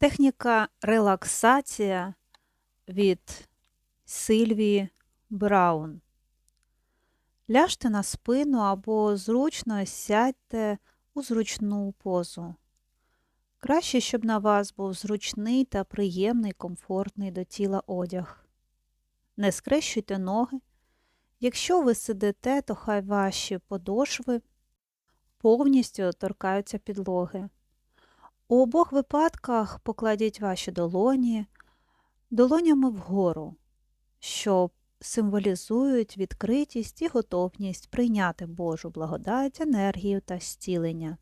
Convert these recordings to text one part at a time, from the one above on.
Техніка релаксація від Сильвії Браун. Ляжте на спину або зручно сядьте у зручну позу. Краще, щоб на вас був зручний та приємний, комфортний до тіла одяг. Не скрещуйте ноги. Якщо ви сидите, то хай ваші подошви повністю торкаються підлоги. У обох випадках покладіть ваші долоні долонями вгору, що символізують відкритість і готовність прийняти Божу благодать, енергію та зцілення.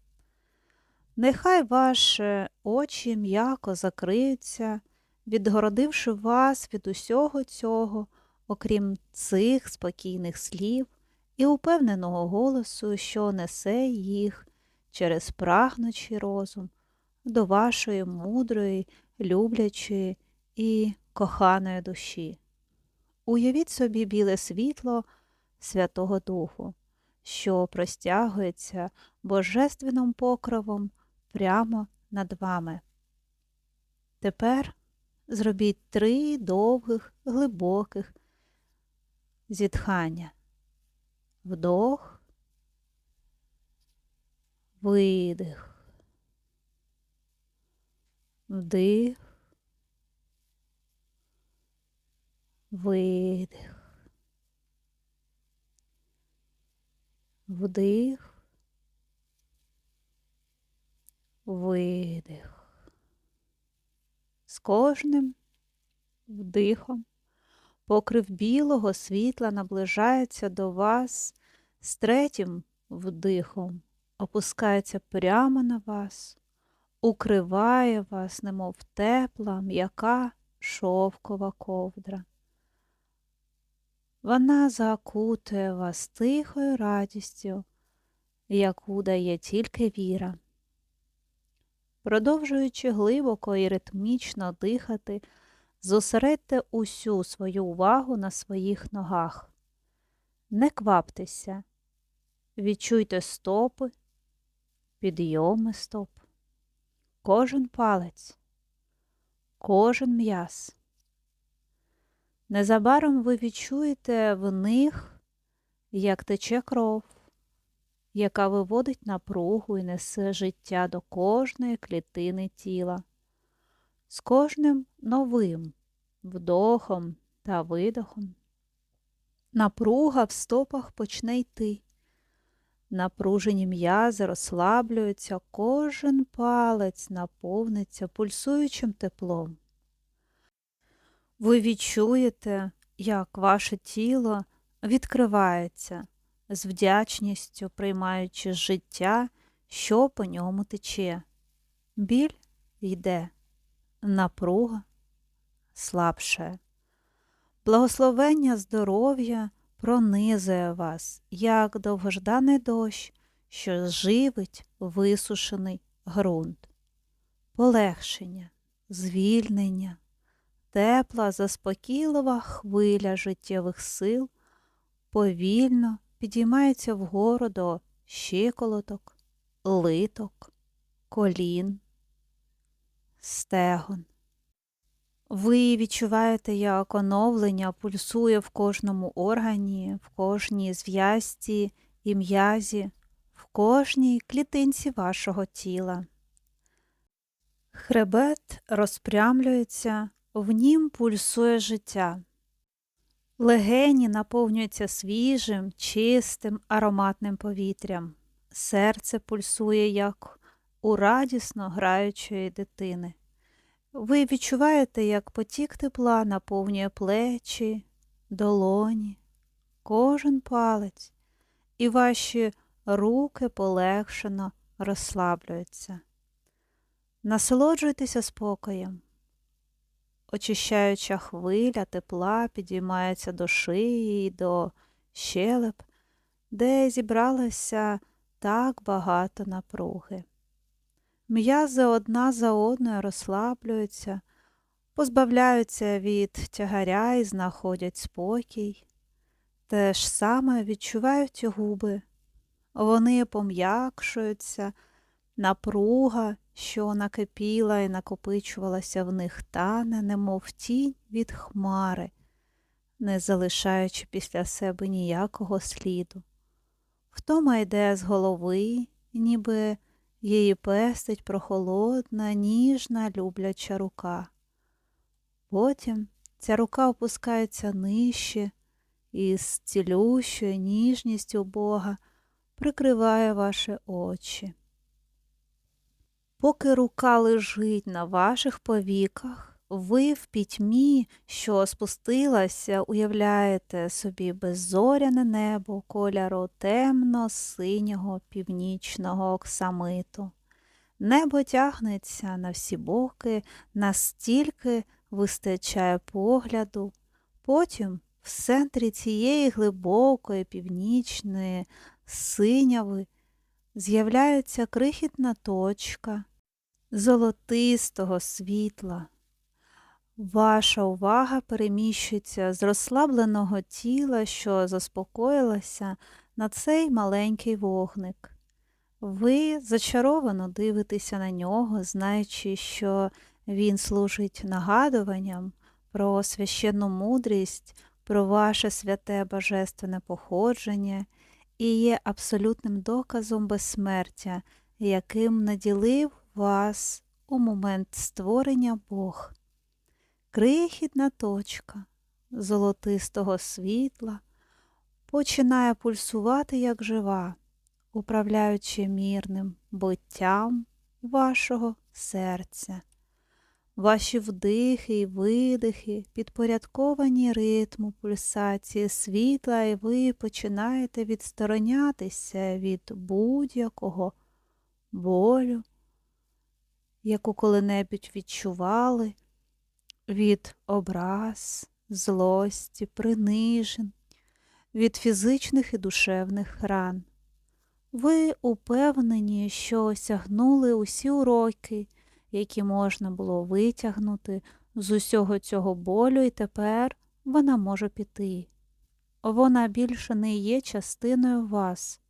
Нехай ваші очі м'яко закриються, відгородивши вас від усього цього, окрім цих спокійних слів і упевненого голосу, що несе їх через прагнучий розум до вашої мудрої, люблячої і коханої душі. Уявіть собі біле світло Святого Духу, що простягується божественним покровом прямо над вами. Тепер зробіть три довгих, глибоких зітхання. Вдох, видих. Вдих, видих, вдих, видих. З кожним вдихом покрив білого світла наближається до вас, з третім вдихом опускається прямо на вас укриває вас, немов тепла, м'яка шовкова ковдра. Вона закутує вас тихою радістю, яку дає тільки віра. Продовжуючи глибоко і ритмічно дихати, зосередьте усю свою увагу на своїх ногах. Не кваптеся, відчуйте стопи, підйоми стоп кожен палець, кожен м'яз. Незабаром ви відчуєте в них, як тече кров, яка виводить напругу і несе життя до кожної клітини тіла. З кожним новим вдохом та видохом. Напруга в стопах почне йти. Напружені м'язи розслаблюються, кожен палець наповниться пульсуючим теплом. Ви відчуєте, як ваше тіло відкривається, з вдячністю приймаючи життя, що по ньому тече. Біль йде, напруга слабше. Благословення здоров'я пронизує вас, як довгожданий дощ, що живить висушений ґрунт, полегшення, звільнення, тепла, заспокійлива хвиля життєвих сил повільно підіймається вгору до щиколоток, литок, колін, стегон. Ви відчуваєте, як оновлення пульсує в кожному органі, в кожній зв'язці і м'язі, в кожній клітинці вашого тіла. Хребет розпрямлюється, в нім пульсує життя. Легені наповнюються свіжим, чистим, ароматним повітрям. Серце пульсує, як у радісно граючої дитини. Ви відчуваєте, як потік тепла наповнює плечі, долоні, кожен палець, і ваші руки полегшено розслаблюються. Насолоджуйтеся спокоєм. Очищаюча хвиля тепла підіймається до шиї і до щелеп, де зібралося так багато напруги. М'язи одна за одною розслаблюються, позбавляються від тягаря і знаходять спокій. Те ж саме відчувають губи. Вони пом'якшуються, напруга, що накипіла і накопичувалася в них тане, немов тінь від хмари, не залишаючи після себе ніякого сліду. Втома йде з голови, ніби її пестить прохолодна, ніжна, любляча рука. Потім ця рука опускається нижче і з цілющою ніжністю Бога прикриває ваші очі. Поки рука лежить на ваших повіках, ви в пітьмі, що спустилася, уявляєте собі беззоряне небо кольору темно-синього північного оксамиту. Небо тягнеться на всі боки, настільки вистачає погляду. Потім в центрі цієї глибокої північної синяви з'являється крихітна точка золотистого світла. Ваша увага переміщується з розслабленого тіла, що заспокоїлося, на цей маленький вогник. Ви зачаровано дивитеся на нього, знаючи, що він служить нагадуванням про священну мудрість, про ваше святе божественне походження і є абсолютним доказом безсмертя, яким наділив вас у момент створення Бог. Крихітна точка золотистого світла починає пульсувати як жива, управляючи мірним биттям вашого серця. Ваші вдихи і видихи підпорядковані ритму пульсації світла, і ви починаєте відсторонятися від будь-якого болю, яку коли-небудь відчували, від образ, злості, принижень, від фізичних і душевних ран. Ви упевнені, що осягнули усі уроки які можна було витягнути з усього цього болю, і тепер вона може піти. Вона більше не є частиною вас,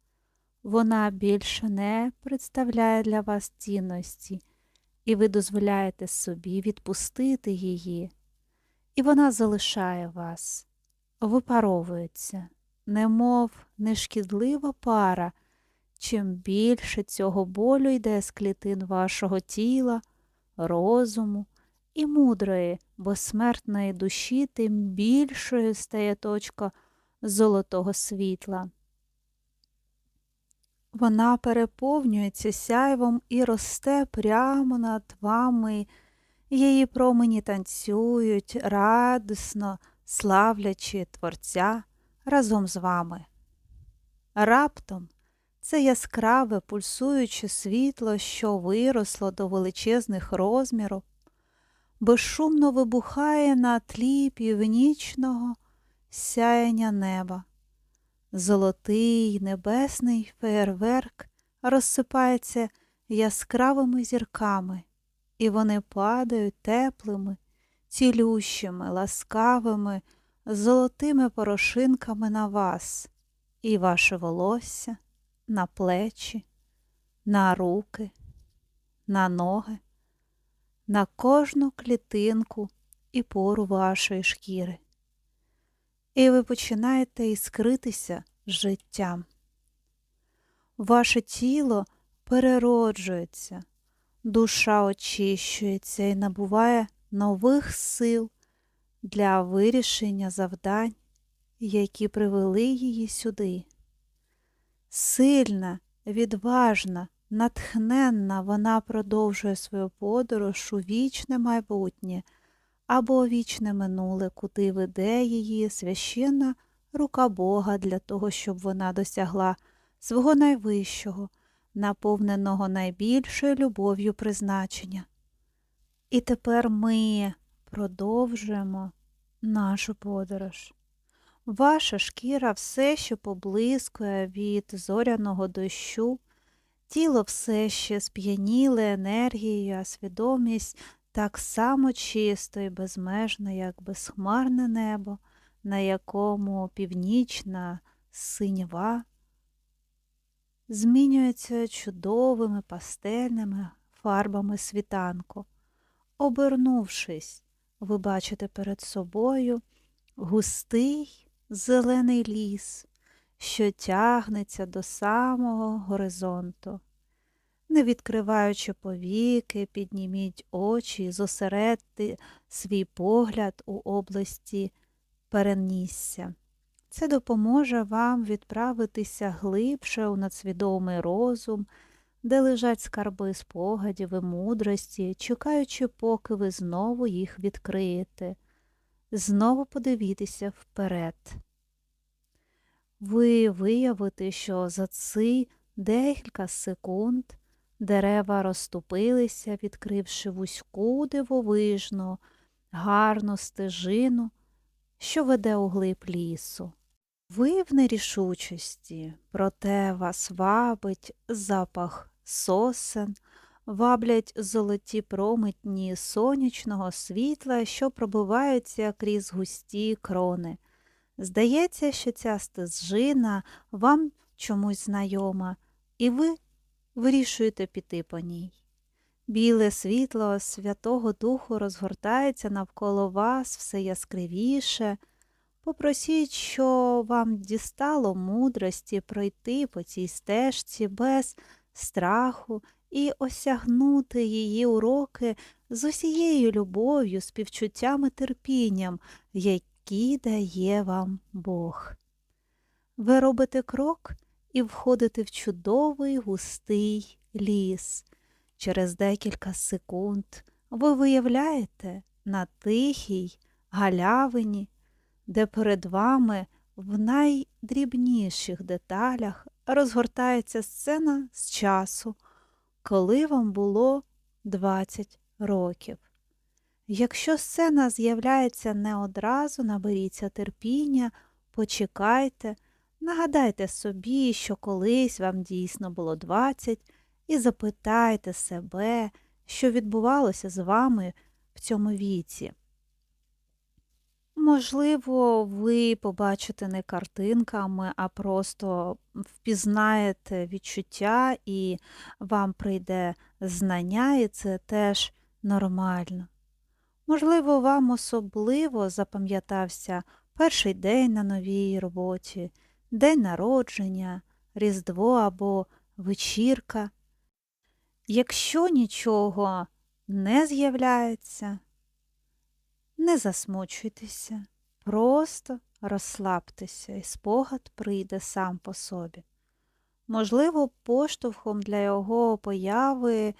вона більше не представляє для вас цінності, і ви дозволяєте собі відпустити її, і вона залишає вас, випаровується, немов нешкідлива пара. Чим більше цього болю йде з клітин вашого тіла, розуму і мудрої, безсмертної душі, тим більшою стає точка золотого світла. Вона переповнюється сяйвом і росте прямо над вами, її промені танцюють, радісно славлячи Творця разом з вами. Раптом це яскраве пульсуюче світло, що виросло до величезних розмірів, безшумно вибухає на тлі північного сяяння неба. Золотий небесний феєрверк розсипається яскравими зірками, і вони падають теплими, цілющими, ласкавими, золотими порошинками на вас і ваше волосся на плечі, на руки, на ноги, на кожну клітинку і пору вашої шкіри. І ви починаєте іскритися життям. Ваше тіло перероджується, душа очищується і набуває нових сил для вирішення завдань, які привели її сюди. Сильна, відважна, натхненна вона продовжує свою подорож у вічне майбутнє або вічне минуле, куди веде її священна рука Бога для того, щоб вона досягла свого найвищого, наповненого найбільшою любов'ю призначення. І тепер ми продовжуємо нашу подорож. Ваша шкіра все ще поблискує від зоряного дощу, тіло все ще сп'яніле енергією, а свідомість так само чисто і безмежна, як безхмарне небо, на якому північна синєва змінюється чудовими пастельними фарбами світанку. Обернувшись, ви бачите перед собою густий зелений ліс, що тягнеться до самого горизонту. Не відкриваючи повіки, підніміть очі зосередьте свій погляд у області перенісся. Це допоможе вам відправитися глибше у надсвідомий розум, де лежать скарби спогадів і мудрості, чекаючи, поки ви знову їх відкриєте, знову подивітися вперед. Ви виявите, що за ці декілька секунд дерева розступилися, відкривши вузьку дивовижну, гарну стежину, що веде у глиб лісу. Ви в нерішучості, проте вас вабить запах сосен, ваблять золоті промитні сонячного світла, що пробиваються крізь густі крони. Здається, що ця стежина вам чомусь знайома, і ви вирішуєте піти по ній. Біле світло Святого Духу розгортається навколо вас все яскравіше. Попросіть, що вам дістало мудрості пройти по цій стежці без страху і осягнути її уроки з усією любов'ю, співчуттям і терпінням, які дає вам Бог. Ви робите крок і входите в чудовий густий ліс. Через декілька секунд ви виявляєте на тихій галявині, де перед вами в найдрібніших деталях розгортається сцена з часу, коли вам було 20 років. Якщо сцена з'являється не одразу, наберіться терпіння, почекайте, нагадайте собі, що колись вам дійсно було 20, і запитайте себе, що відбувалося з вами в цьому віці. Можливо, ви побачите не картинками, а просто впізнаєте відчуття і вам прийде знання, і це теж нормально. Можливо, вам особливо запам'ятався перший день на новій роботі, день народження, Різдво або вечірка. Якщо нічого не з'являється, не засмучуйтеся, просто розслабтеся, і спогад прийде сам по собі. Можливо, поштовхом для його появи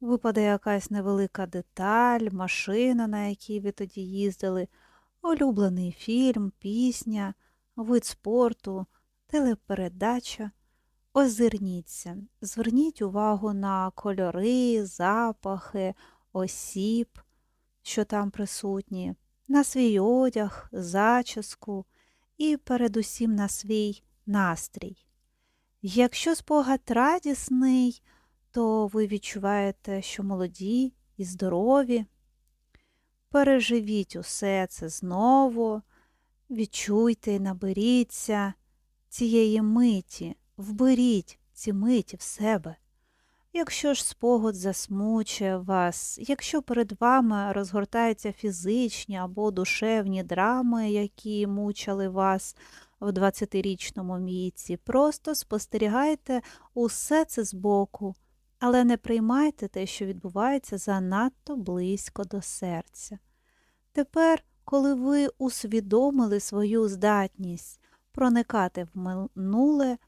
випаде якась невелика деталь, машина, на якій ви тоді їздили, улюблений фільм, пісня, вид спорту, телепередача. Озирніться, зверніть увагу на кольори, запахи, осіб, що там присутні, на свій одяг, зачіску і передусім на свій настрій. Якщо спогад радісний, то ви відчуваєте, що молоді і здорові. Переживіть усе це знову, відчуйте наберіться цієї миті, вберіть ці миті в себе. Якщо ж спогад засмучує вас, якщо перед вами розгортаються фізичні або душевні драми, які мучили вас в 20-річному віці, просто спостерігайте усе це збоку, але не приймайте те, що відбувається занадто близько до серця. Тепер, коли ви усвідомили свою здатність проникати в минуле,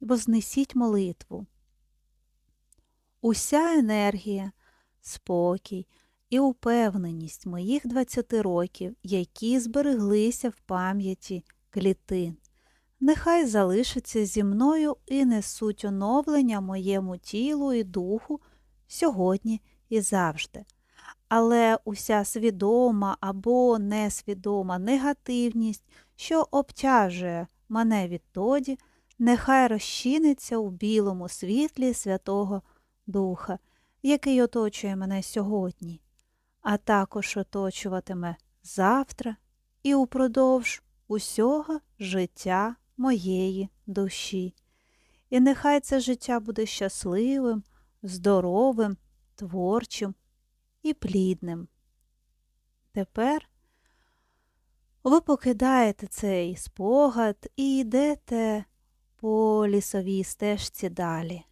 вознесіть молитву. Уся енергія, спокій і упевненість моїх 20 років, які збереглися в пам'яті клітин, нехай залишаться зі мною і несуть оновлення моєму тілу і духу сьогодні і завжди. Але уся свідома або несвідома негативність, що обтяжує мене відтоді, нехай розчиниться у білому світлі Святого Духа, який оточує мене сьогодні, а також оточуватиме завтра і упродовж усього життя моєї душі. І нехай це життя буде щасливим, здоровим, творчим і плідним. Тепер ви покидаєте цей спогад і йдете по лісовій стежці далі.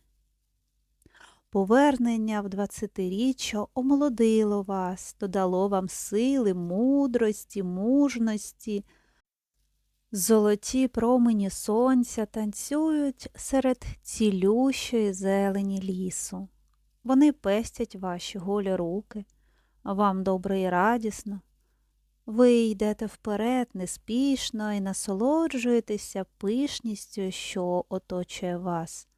Повернення в двадцятиріччя омолодило вас, додало вам сили, мудрості, мужності. Золоті промені сонця танцюють серед цілющої зелені лісу. Вони пестять ваші голі руки, вам добре і радісно. Ви йдете вперед неспішно і насолоджуєтеся пишністю, що оточує вас.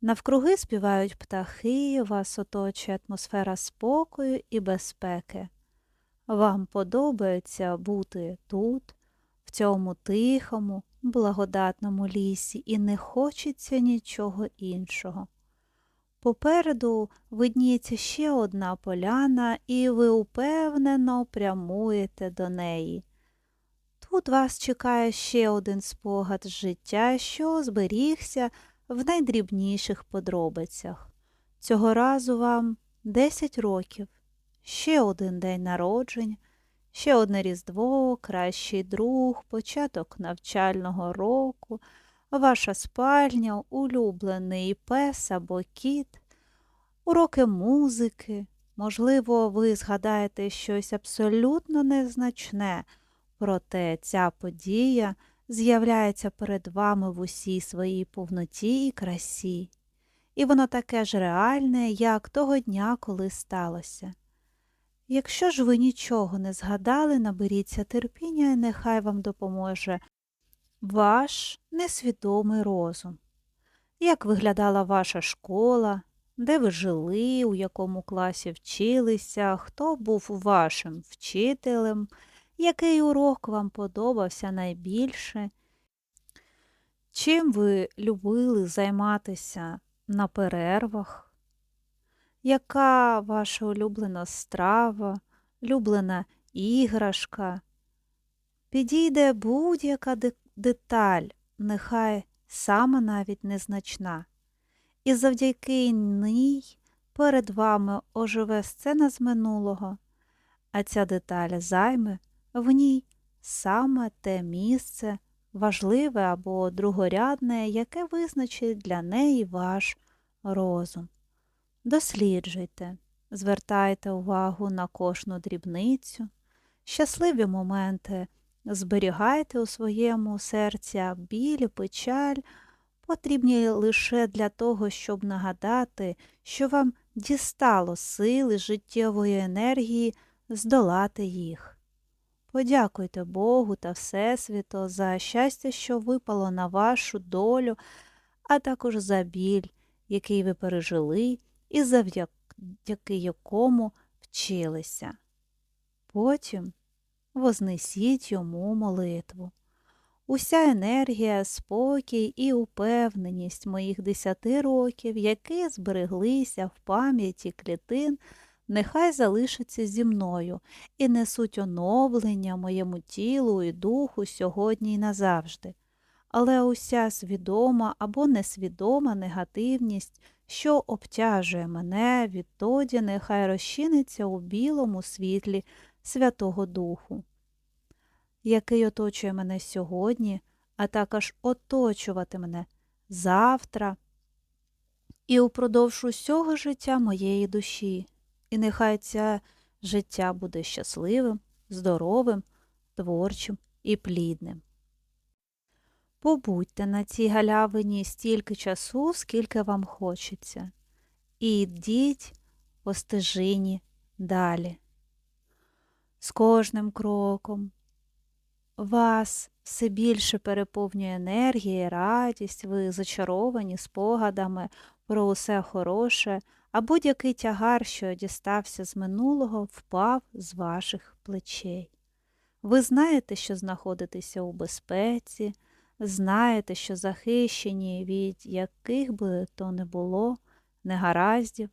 Навкруги співають птахи, вас оточує атмосфера спокою і безпеки. Вам подобається бути тут, в цьому тихому, благодатному лісі, і не хочеться нічого іншого. Попереду видніється ще одна поляна, і ви упевнено прямуєте до неї. Тут вас чекає ще один спогад життя, що зберігся в найдрібніших подробицях. Цього разу вам 10 років, ще один день народження, ще одне Різдво, кращий друг, початок навчального року, ваша спальня, улюблений пес або кіт, уроки музики. Можливо, ви згадаєте щось абсолютно незначне, проте ця подія з'являється перед вами в усій своїй повноті і красі. І воно таке ж реальне, як того дня, коли сталося. Якщо ж ви нічого не згадали, наберіться терпіння і нехай вам допоможе ваш несвідомий розум. Як виглядала ваша школа, де ви жили, у якому класі вчилися, хто був вашим вчителем, який урок вам подобався найбільше, чим ви любили займатися на перервах, яка ваша улюблена страва, улюблена іграшка? Підійде будь-яка деталь, нехай сама навіть незначна. І завдяки ній перед вами оживе сцена з минулого, а ця деталь займе в ній саме те місце, важливе або другорядне, яке визначить для неї ваш розум. Досліджуйте, звертайте увагу на кожну дрібницю, щасливі моменти зберігайте у своєму серці, біль, печаль потрібні лише для того, щоб нагадати, що вам дістало сили життєвої енергії здолати їх. Подякуйте Богу та Всесвіту за щастя, що випало на вашу долю, а також за біль, який ви пережили і завдяки якому вчилися. Потім вознесіть йому молитву. Уся енергія, спокій і упевненість моїх десяти років, які збереглися в пам'яті клітин, нехай залишаться зі мною і несуть оновлення моєму тілу і духу сьогодні і назавжди. Але уся свідома або несвідома негативність, що обтяжує мене, відтоді нехай розчиниться у білому світлі Святого Духу, який оточує мене сьогодні, а також оточувати мене завтра і упродовж усього життя моєї душі. І нехай це життя буде щасливим, здоровим, творчим і плідним. Побудьте на цій галявині стільки часу, скільки вам хочеться, і йдіть по стежині далі. З кожним кроком вас все більше переповнює енергія і радість, ви зачаровані спогадами про усе хороше, а будь-який тягар, що дістався з минулого, впав з ваших плечей. Ви знаєте, що знаходитеся у безпеці, знаєте, що захищені від яких би то не було, негараздів,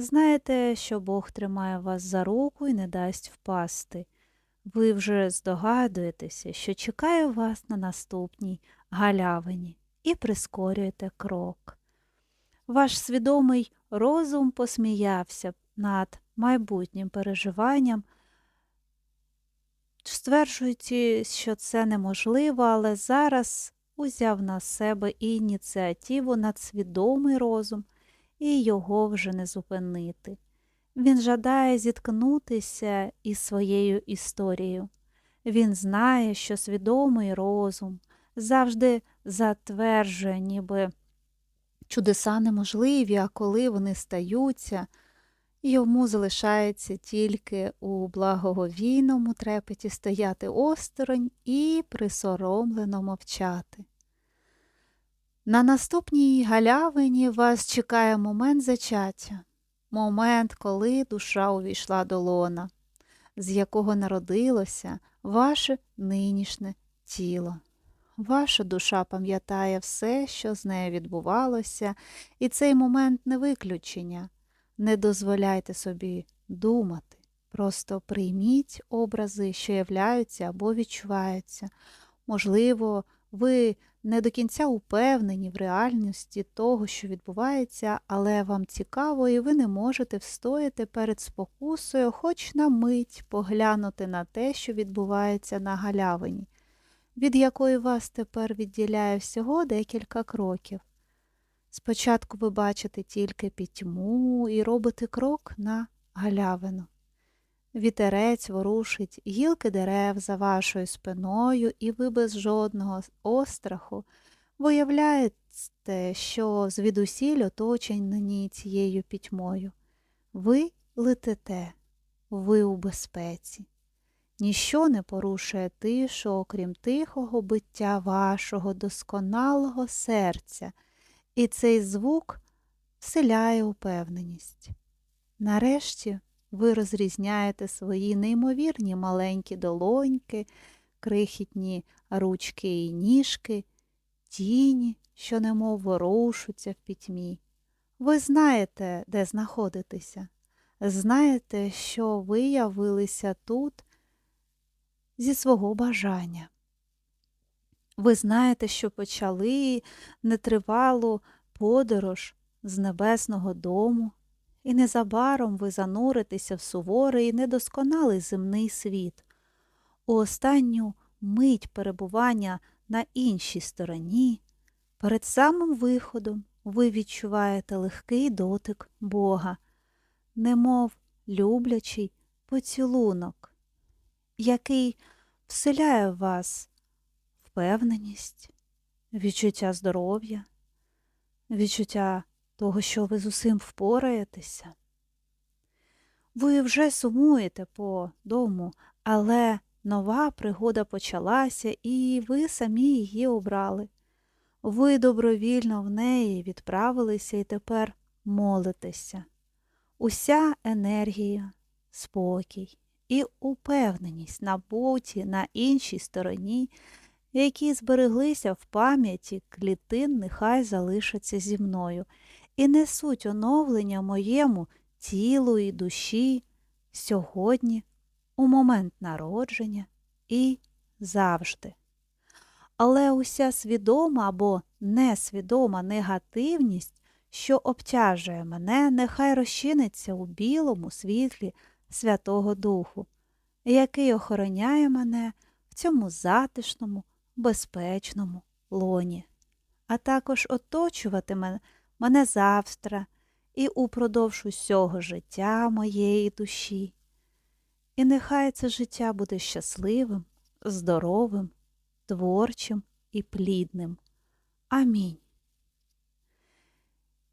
знаєте, що Бог тримає вас за руку і не дасть впасти. Ви вже здогадуєтеся, що чекає вас на наступній галявині і прискорюєте крок. Ваш свідомий розум посміявся над майбутнім переживанням, стверджуючи, що це неможливо, але зараз узяв на себе ініціативу над свідомий розум, і його вже не зупинити. Він жадає зіткнутися із своєю історією. Він знає, що свідомий розум завжди затверджує, ніби чудеса неможливі, а коли вони стаються, йому залишається тільки у благоговійному трепеті стояти осторонь і присоромлено мовчати. На наступній галявині вас чекає момент зачаття, момент, коли душа увійшла до лона, з якого народилося ваше нинішнє тіло. Ваша душа пам'ятає все, що з нею відбувалося, і цей момент не виключення. Не дозволяйте собі думати, просто прийміть образи, що являються або відчуваються. Можливо, ви не до кінця упевнені в реальності того, що відбувається, але вам цікаво, і ви не можете встояти перед спокусою, хоч на мить поглянути на те, що відбувається на галявині, від якої вас тепер відділяє всього декілька кроків. Спочатку ви бачите тільки пітьму і робите крок на галявину. Вітерець ворушить гілки дерев за вашою спиною, і ви без жодного остраху виявляєте, що звідусіль оточені цією пітьмою. Ви летите, ви у безпеці. Ніщо не порушує тишу, окрім тихого биття вашого досконалого серця, і цей звук вселяє упевненість. Нарешті ви розрізняєте свої неймовірні маленькі долоньки, крихітні ручки і ніжки, тіні, що немов ворушуться в пітьмі. Ви знаєте, де знаходитеся, знаєте, що ви явилися тут зі свого бажання. Ви знаєте, що почали нетривалу подорож з небесного дому, і незабаром ви зануритеся в суворий і недосконалий земний світ. У останню мить перебування на іншій стороні, перед самим виходом ви відчуваєте легкий дотик Бога, немов люблячий поцілунок, який вселяє в вас впевненість, відчуття здоров'я, відчуття того, що ви з усім впораєтеся. Ви вже сумуєте по дому, але нова пригода почалася, і ви самі її обрали. Ви добровільно в неї відправилися і тепер молитеся. Уся енергія, спокій і упевненість на боті на іншій стороні, які збереглися в пам'яті клітин, нехай залишаться зі мною і несуть оновлення моєму тілу і душі сьогодні, у момент народження і завжди. Але уся свідома або несвідома негативність, що обтяжує мене, нехай розчиниться у білому світлі Святого Духу, який охороняє мене в цьому затишному, безпечному лоні, а також оточуватиме мене завтра і упродовж усього життя моєї душі. І нехай це життя буде щасливим, здоровим, творчим і плідним. Амінь.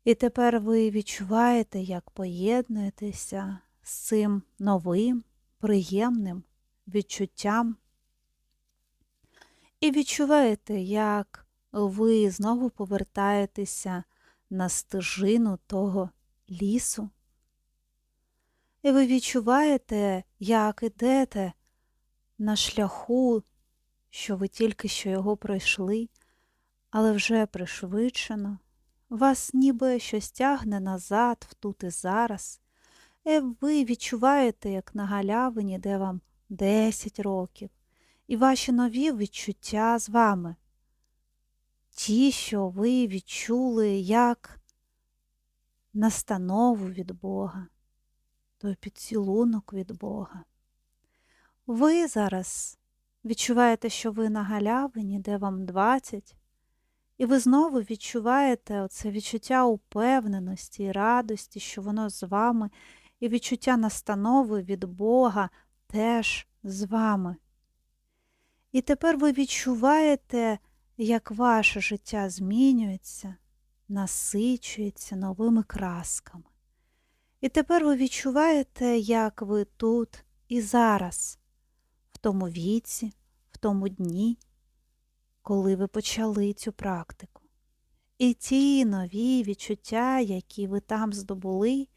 І тепер ви відчуваєте, як поєднуєтеся з цим новим, приємним відчуттям. І відчуваєте, як ви знову повертаєтеся на стежину того лісу. І ви відчуваєте, як ідете на шляху, що ви тільки що його пройшли, але вже пришвидшено, вас ніби щось тягне назад, в тут і зараз, і ви відчуваєте, як на галявині, де вам 10 років, і ваші нові відчуття з вами ті, що ви відчули, як настанову від Бога, той поцілунок від Бога. Ви зараз відчуваєте, що ви на галявині, де вам 20, і ви знову відчуваєте оце відчуття упевненості і радості, що воно з вами, і відчуття настанови від Бога теж з вами. І тепер ви відчуваєте, як ваше життя змінюється, насичується новими красками. І тепер ви відчуваєте, як ви тут і зараз, в тому віці, в тому дні, коли ви почали цю практику. І ті нові відчуття, які ви там здобули,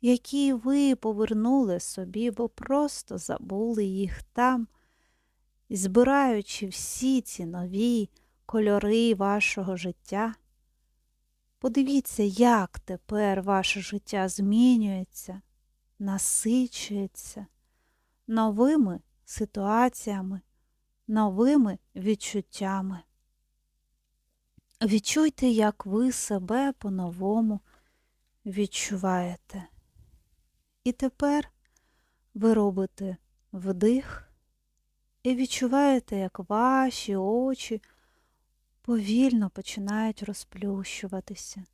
які ви повернули собі, бо просто забули їх там, збираючи всі ці нові кольори вашого життя, подивіться, як тепер ваше життя змінюється, насичується новими ситуаціями, новими відчуттями. Відчуйте, як ви себе по-новому відчуваєте. І тепер ви робите вдих і відчуваєте, як ваші очі повільно починають розплющуватися.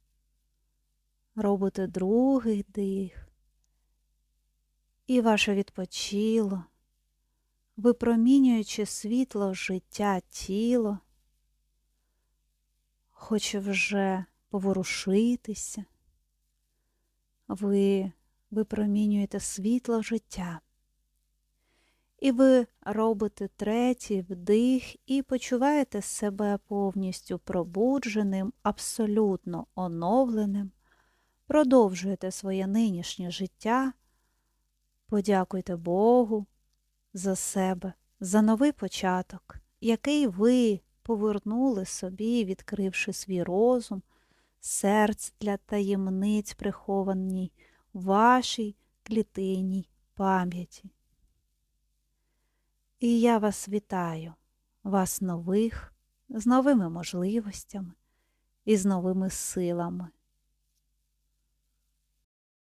Робите другий дих, і ваше відпочило, випромінюючи світло життя тіло, хоче вже поворушитися. Ви випромінюєте світло життя. І ви робите третій вдих і почуваєте себе повністю пробудженим, абсолютно оновленим. Продовжуєте своє нинішнє життя. Подякуйте Богу за себе, за новий початок, який ви повернули собі, відкривши свій розум, серце для таємниць, прихованій вашій клітинній пам'яті. І я вас вітаю, вас нових, з новими можливостями і з новими силами.